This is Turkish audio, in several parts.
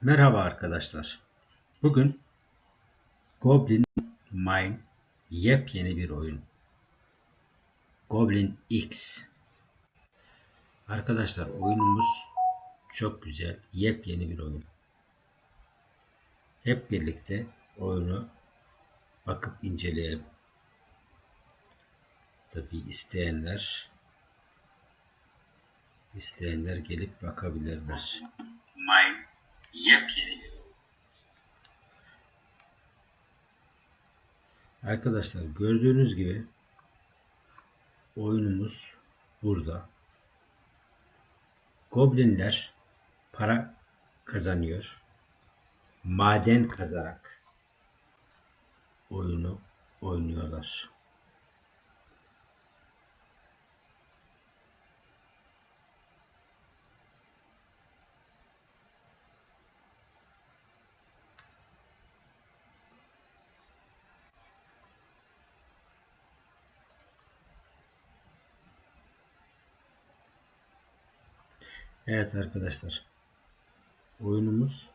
Merhaba arkadaşlar. Bugün Goblin Mine yepyeni bir oyun. Goblin X. Arkadaşlar oyunumuz çok güzel, yepyeni bir oyun. Hep birlikte oyunu bakıp inceleyelim. Tabi isteyenler isteyenler gelip bakabilirler. Mine yepyeni. Arkadaşlar gördüğünüz gibi oyunumuz burada. Goblinler para kazanıyor. Maden kazarak oyunu oynuyorlar. Evet arkadaşlar. Oyunumuz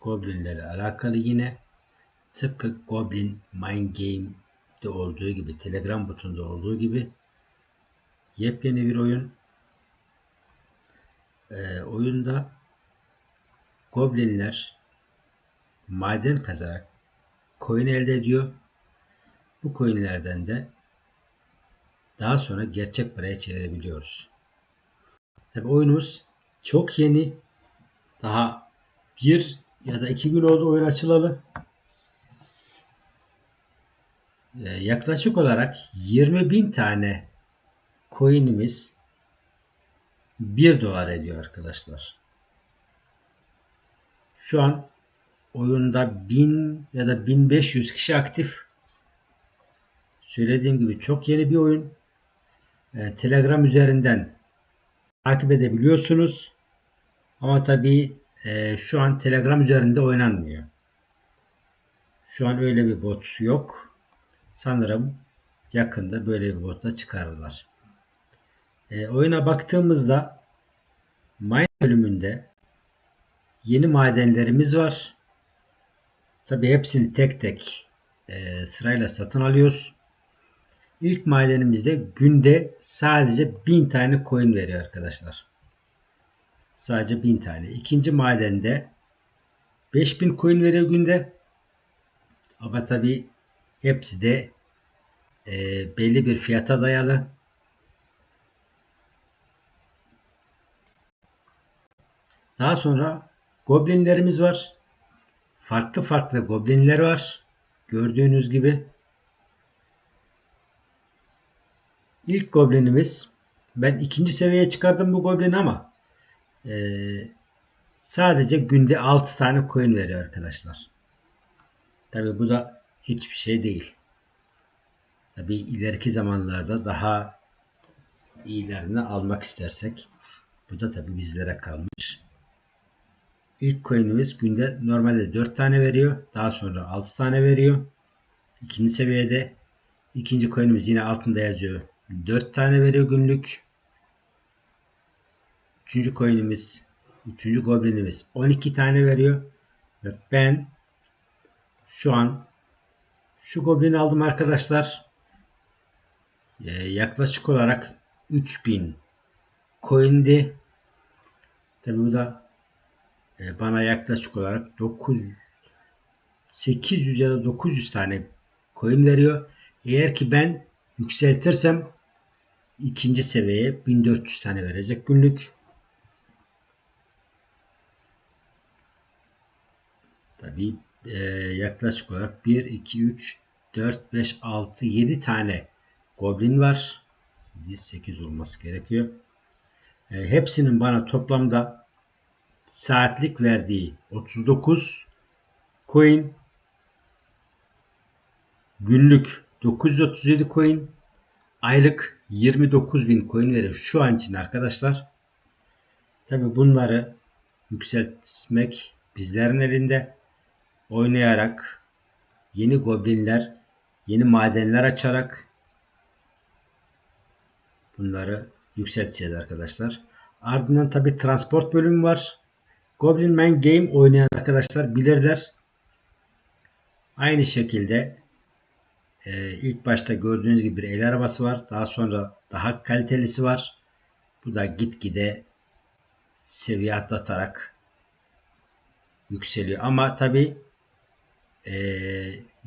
Goblinlerle alakalı yine tıpkı Goblin Mind Game'de olduğu gibi Telegram butonunda olduğu gibi yepyeni bir oyun. Ee, oyunda Goblinler maden kazarak coin elde ediyor. Bu coinlerden de daha sonra gerçek paraya çevirebiliyoruz. Tabi oyunumuz çok yeni. Daha bir ya da iki gün oldu oyun açılalı. Ee, yaklaşık olarak 20 bin tane coin'imiz 1 dolar ediyor arkadaşlar. Şu an oyunda 1000 ya da 1500 kişi aktif. Söylediğim gibi çok yeni bir oyun. Ee, Telegram üzerinden takip edebiliyorsunuz. Ama tabii e, şu an Telegram üzerinde oynanmıyor. Şu an öyle bir bot yok. Sanırım yakında böyle bir botla çıkarırlar. E, oyuna baktığımızda Mine bölümünde yeni madenlerimiz var. Tabi hepsini tek tek e, sırayla satın alıyoruz. İlk madenimizde günde sadece 1000 tane coin veriyor arkadaşlar. Sadece 1000 tane. İkinci madende 5000 coin veriyor günde. Ama tabi hepsi de e, belli bir fiyata dayalı. Daha sonra goblinlerimiz var. Farklı farklı goblinler var. Gördüğünüz gibi. İlk goblinimiz ben ikinci seviyeye çıkardım bu goblini ama e, sadece günde 6 tane coin veriyor arkadaşlar. Tabi bu da hiçbir şey değil. Tabi ileriki zamanlarda daha iyilerini almak istersek bu da tabi bizlere kalmış. İlk coin'imiz günde normalde 4 tane veriyor. Daha sonra 6 tane veriyor. İkinci seviyede ikinci coin'imiz yine altında yazıyor. 4 tane veriyor günlük. Üçüncü coin'imiz, üçüncü goblinimiz 12 tane veriyor. Ve ben şu an şu goblini aldım arkadaşlar. Ee, yaklaşık olarak 3000 coin'di. Tabi bu da e, bana yaklaşık olarak 900 800 ya da 900 tane coin veriyor. Eğer ki ben yükseltirsem ikinci seviyeye 1400 tane verecek günlük. Tabi e, yaklaşık olarak 1, 2, 3, 4, 5, 6, 7 tane goblin var. 8 olması gerekiyor. E, hepsinin bana toplamda saatlik verdiği 39 coin günlük 937 coin aylık 29 bin coin veriyor şu an için arkadaşlar. Tabi bunları yükseltmek bizlerin elinde oynayarak yeni goblinler, yeni madenler açarak bunları yükselteceğiz arkadaşlar. Ardından tabi transport bölümü var. Goblin Man Game oynayan arkadaşlar bilirler. Aynı şekilde e, ilk başta gördüğünüz gibi bir el arabası var. Daha sonra daha kalitelisi var. Bu da gitgide seviye atlatarak yükseliyor. Ama tabi e,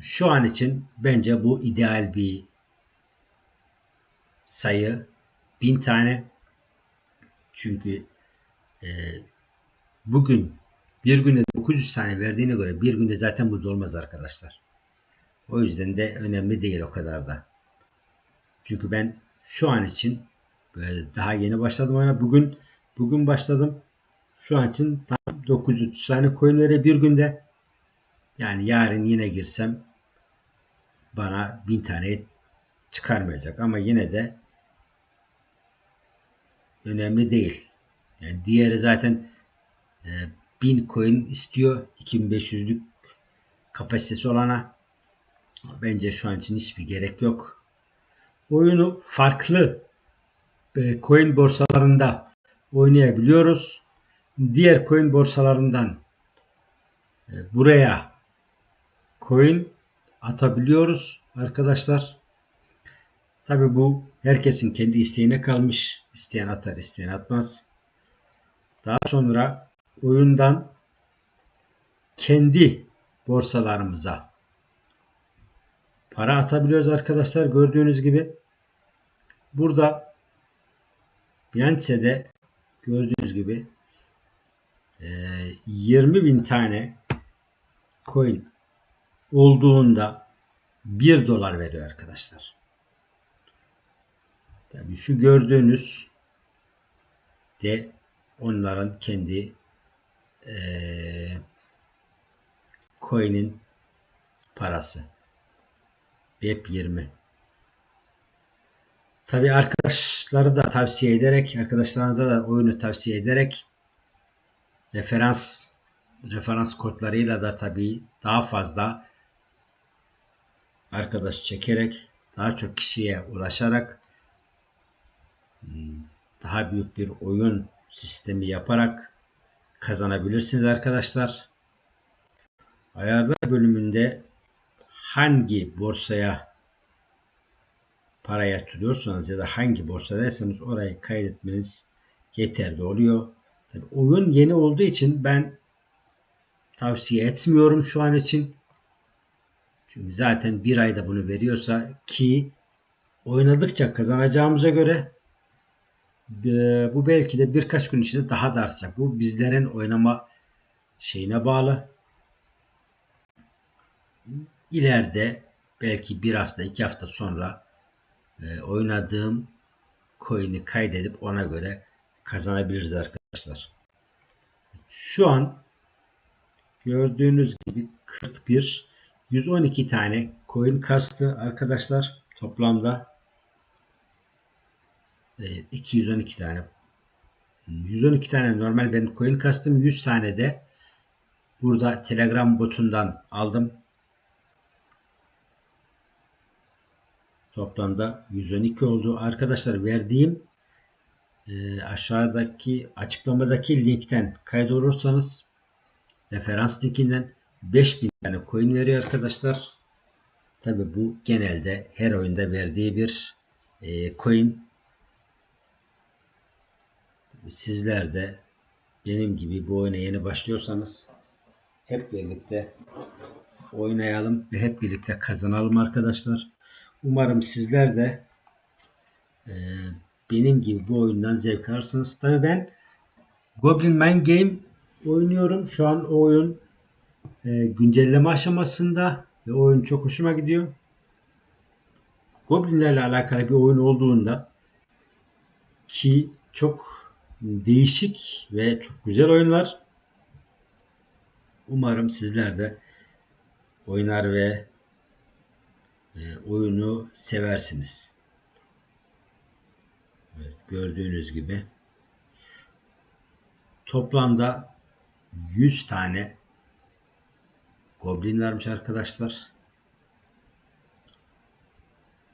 şu an için bence bu ideal bir sayı. Bin tane. Çünkü e, bugün bir günde 900 tane verdiğine göre bir günde zaten bu dolmaz arkadaşlar. O yüzden de önemli değil o kadar da. Çünkü ben şu an için böyle daha yeni başladım ona. Bugün bugün başladım. Şu an için tam 900 tane coin verir bir günde. Yani yarın yine girsem bana 1000 tane çıkarmayacak ama yine de önemli değil. Yani diğeri zaten e, 1000 coin istiyor 2500'lük kapasitesi olana. Bence şu an için hiçbir gerek yok. Oyunu farklı e, coin borsalarında oynayabiliyoruz. Diğer coin borsalarından e, buraya coin atabiliyoruz arkadaşlar. Tabi bu herkesin kendi isteğine kalmış. İsteyen atar, isteyen atmaz. Daha sonra oyundan kendi borsalarımıza para atabiliyoruz arkadaşlar. Gördüğünüz gibi burada Binance'de gördüğünüz gibi 20 bin tane coin olduğunda 1 dolar veriyor arkadaşlar. Tabii şu gördüğünüz de onların kendi ee, coin'in parası. Web 20. Tabii arkadaşları da tavsiye ederek, arkadaşlarınıza da oyunu tavsiye ederek referans referans kodlarıyla da tabii daha fazla arkadaş çekerek daha çok kişiye ulaşarak daha büyük bir oyun sistemi yaparak kazanabilirsiniz arkadaşlar. Ayarlar bölümünde hangi borsaya para yatırıyorsanız ya da hangi borsadaysanız orayı kaydetmeniz yeterli oluyor. Tabii oyun yeni olduğu için ben tavsiye etmiyorum şu an için. Çünkü zaten bir ayda bunu veriyorsa ki oynadıkça kazanacağımıza göre bu belki de birkaç gün içinde daha da artacak. Bu bizlerin oynama şeyine bağlı. İleride belki bir hafta iki hafta sonra e, oynadığım coin'i kaydedip ona göre kazanabiliriz arkadaşlar. Şu an gördüğünüz gibi 41 112 tane coin kastı arkadaşlar toplamda. 212 tane. 112 tane normal benim coin kastım 100 tane de burada telegram botundan aldım toplamda 112 oldu arkadaşlar verdiğim e, aşağıdaki açıklamadaki linkten kaydolursanız referans linkinden 5000 tane coin veriyor arkadaşlar. Tabi bu genelde her oyunda verdiği bir e, coin. Sizler de benim gibi bu oyuna yeni başlıyorsanız hep birlikte oynayalım ve hep birlikte kazanalım arkadaşlar. Umarım sizler de e, benim gibi bu oyundan zevk alırsınız. Tabii ben Goblin Man Game oynuyorum. Şu an o oyun e, güncelleme aşamasında ve oyun çok hoşuma gidiyor. Goblinlerle alakalı bir oyun olduğunda ki çok değişik ve çok güzel oyunlar. Umarım sizler de oynar ve oyunu seversiniz. Evet, gördüğünüz gibi toplamda 100 tane goblin vermiş arkadaşlar.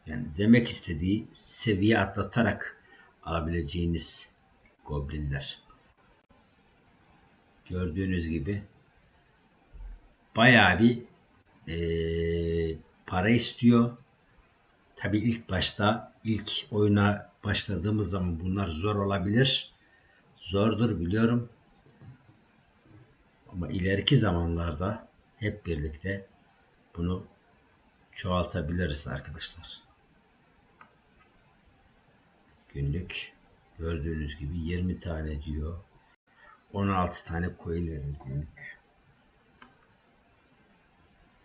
Yani demek istediği seviye atlatarak alabileceğiniz goblinler. Gördüğünüz gibi bayağı bir eee, para istiyor. Tabii ilk başta ilk oyuna başladığımız zaman bunlar zor olabilir. Zordur biliyorum. Ama ileriki zamanlarda hep birlikte bunu çoğaltabiliriz arkadaşlar. Günlük gördüğünüz gibi 20 tane diyor. 16 tane coin veriyor günlük.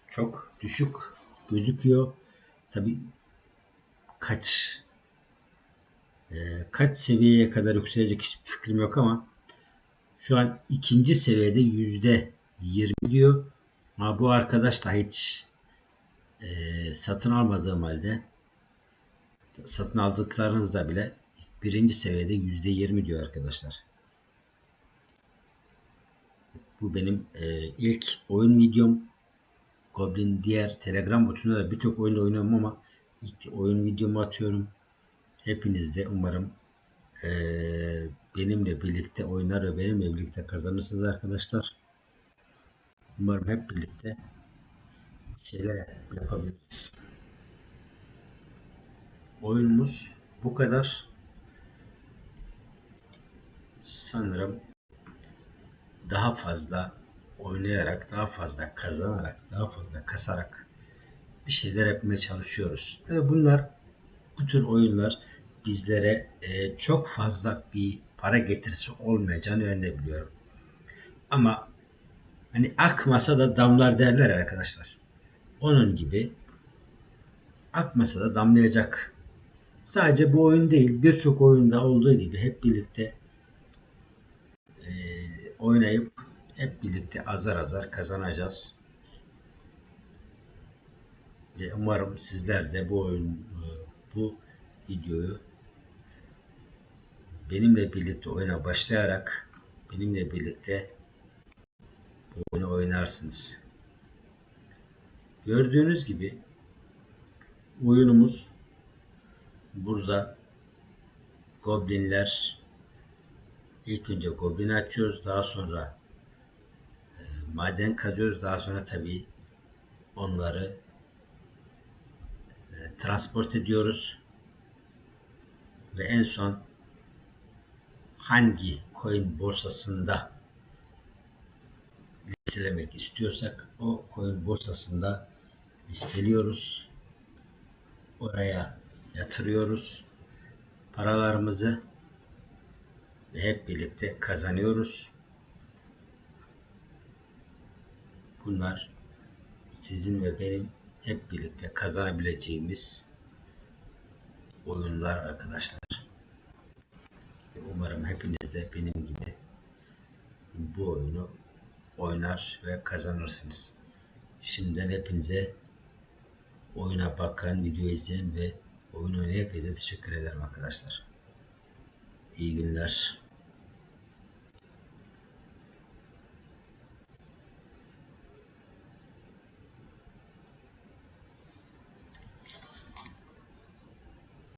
Çok düşük gözüküyor. Tabi kaç e, kaç seviyeye kadar yükselecek hiçbir fikrim yok ama şu an ikinci seviyede yüzde 20 diyor. Ama bu arkadaş da hiç e, satın almadığım halde satın aldıklarınızda bile birinci seviyede yüzde 20 diyor arkadaşlar. Bu benim e, ilk oyun videom. Goblin diğer Telegram botunda da birçok oyun oynuyorum ama ilk oyun videomu atıyorum. Hepiniz de umarım e, benimle birlikte oynar ve benimle birlikte kazanırsınız arkadaşlar. Umarım hep birlikte şeyler yapabiliriz. Oyunumuz bu kadar. Sanırım daha fazla oynayarak, daha fazla kazanarak, daha fazla kasarak bir şeyler yapmaya çalışıyoruz. Tabii bunlar, bu tür oyunlar bizlere e, çok fazla bir para getirisi olmayacağını ben de biliyorum. Ama hani akmasa da damlar derler arkadaşlar. Onun gibi akmasa da damlayacak. Sadece bu oyun değil, birçok oyunda olduğu gibi hep birlikte e, oynayıp hep birlikte azar azar kazanacağız. Ve umarım sizler de bu oyun, e, bu videoyu benimle birlikte oyuna başlayarak benimle birlikte bu oyunu oynarsınız. Gördüğünüz gibi oyunumuz burada goblinler ilk önce goblin açıyoruz daha sonra maden kazıyoruz daha sonra tabii onları e, transport ediyoruz ve en son hangi coin borsasında listelemek istiyorsak o coin borsasında listeliyoruz. Oraya yatırıyoruz paralarımızı ve hep birlikte kazanıyoruz. Bunlar sizin ve benim hep birlikte kazanabileceğimiz oyunlar arkadaşlar. Umarım hepiniz de benim gibi bu oyunu oynar ve kazanırsınız. Şimdiden hepinize oyuna bakan, video izleyen ve oyun oynayan herkese teşekkür ederim arkadaşlar. İyi günler.